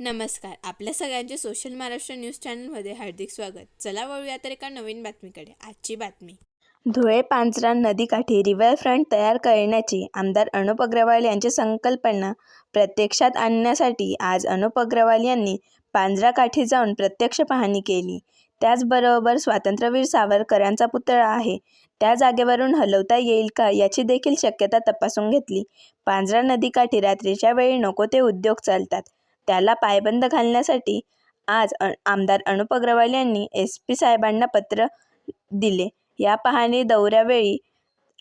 नमस्कार. आपल्या सगळ्यांचे सोशल महाराष्ट्र न्यूज चॅनलमध्ये हार्दिक स्वागत. चला वळूया तर एका नवीन बातमीकडे. आजची बातमी. धुळे पांझरा नदीकाठी रिव्हरफ्रंट तयार करण्याची आमदार अनुप अग्रवाल यांची संकल्पना प्रत्यक्षात आणण्यासाठी आज अनुप अग्रवाल यांनी पांझराकाठी जाऊन प्रत्यक्ष पाहणी केली. त्याचबरोबर स्वातंत्र्यवीर सावरकरांचा पुतळा आहे. त्या जागेवरून हलवता येईल का याची देखील शक्यता तपासून घेतली. पांजरा नदीकाठी रात्रीच्या वेळी नको ते उद्योग चालतात. त्याला पायबंद घालण्यासाठी आज अ आमदार अनुप अग्रवाल यांनी एस पी साहेबांना पत्र दिले. या पाहणी दौऱ्यावेळी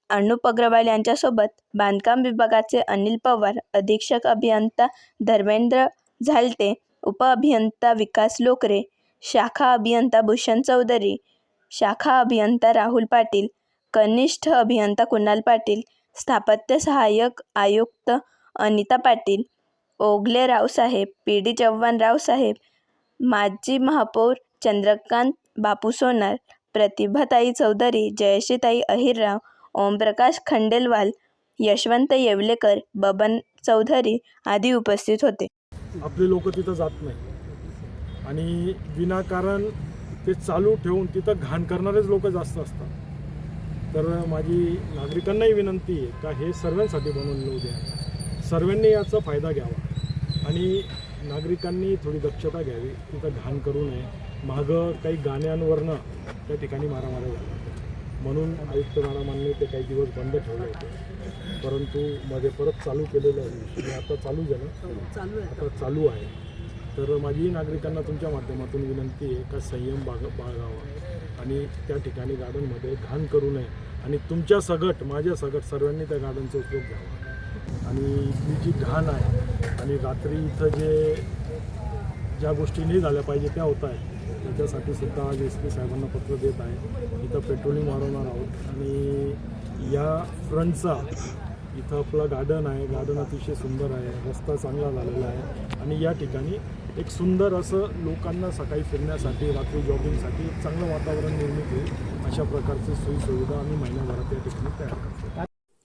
अनुप अग्रवाल यांच्यासोबत बांधकाम विभागाचे अनिल पवार अधीक्षक अभियंता धर्मेंद्र झालटे उपअभियंता विकास लोकरे शाखा अभियंता भूषण चौधरी शाखा अभियंता राहुल पाटील कनिष्ठ अभियंता कुणाल पाटील स्थापत्य सहाय्यक आयुक्त अनिता पाटील ओगले रावसाहेब पी डी चव्हाण रावसाहेब माजी महापौर चंद्रकांत बापू सोनार प्रतिभाताई चौधरी जयश्रीताई अहिरराव ओमप्रकाश खंडेलवाल यशवंत येवलेकर बबन चौधरी आदी उपस्थित होते. आपले लोक तिथं जात नाही. आणि विनाकारण ते चालू ठेवून तिथं घाण करणारेच लोक जास्त असतात. तर माझी नागरिकांनाही विनंती आहे का हे सर्वांसाठी बनवलेलं उद्या सर्वांनी याचा फायदा घ्यावा. आणि नागरिकांनी थोडी दक्षता घ्यावी तिथं घाण करू नये. मागं काही गाण्यांवरनं त्या ठिकाणी मारामाऱ्या झाल्या. म्हणून आयुक्त मॅडमांनी ते काही दिवस बंद ठेवले होते. परंतु मध्ये परत चालू केलेलं आहे. आणि आता चालू झालं. आता चालू आहे. तर माझी नागरिकांना तुमच्या माध्यमातून विनंती आहे का संयम बाग बाळगावा. आणि त्या ठिकाणी गार्डनमध्ये घाण करू नये. आणि तुमच्या सगट माझ्या सगट सर्वांनी त्या गार्डनचा उपयोग घ्यावा. आणि ही जी घाण आहे आणि रात्री इथं जे ज्या गोष्टी नाही झाल्या पाहिजे त्या होत आहेत. त्याच्यासाठी सुद्धा आज एस पी साहेबांना पत्र देत आहे. इथं पेट्रोलिंग वाढवणार आहोत. आणि या फ्रंटचा इथं आपलं गार्डन आहे. गार्डन अतिशय सुंदर आहे. रस्ता चांगला झालेला आहे. आणि या ठिकाणी एक सुंदर असं लोकांना सकाळी फिरण्यासाठी रात्री जॉगिंगसाठी एक चांगलं वातावरण निर्मित होईल अशा प्रकारची सोयीसुविधा आम्ही महिन्याभरात या ठिकाणी तयार करतो.